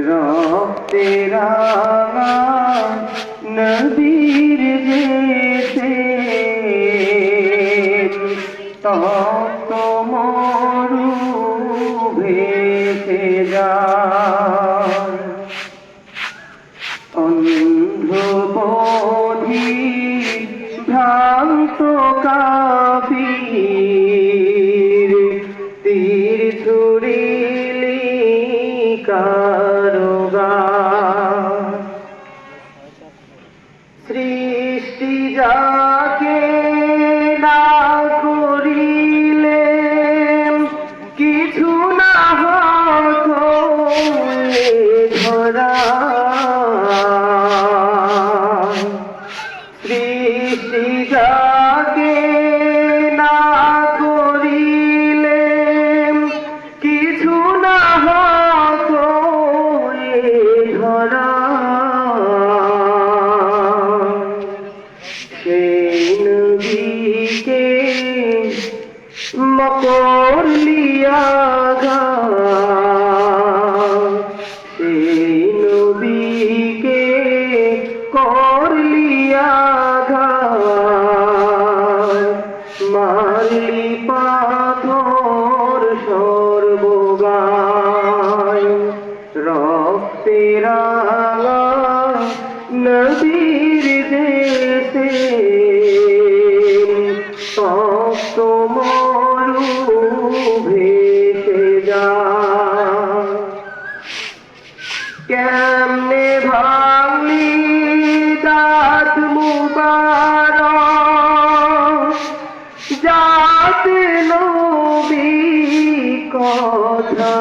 রক্তে রাঙা নদীর যেতে মরু ভেসে অন্ধবোধি ভ্রান্ত কাবীর তীর ছুড়িলি কারোগার সৃষ্টি যাকে নদীকে করলিয়া ঘা মারলি পাথর সর্বগায়। রক্তে রাঙা নদীর দেশে কথা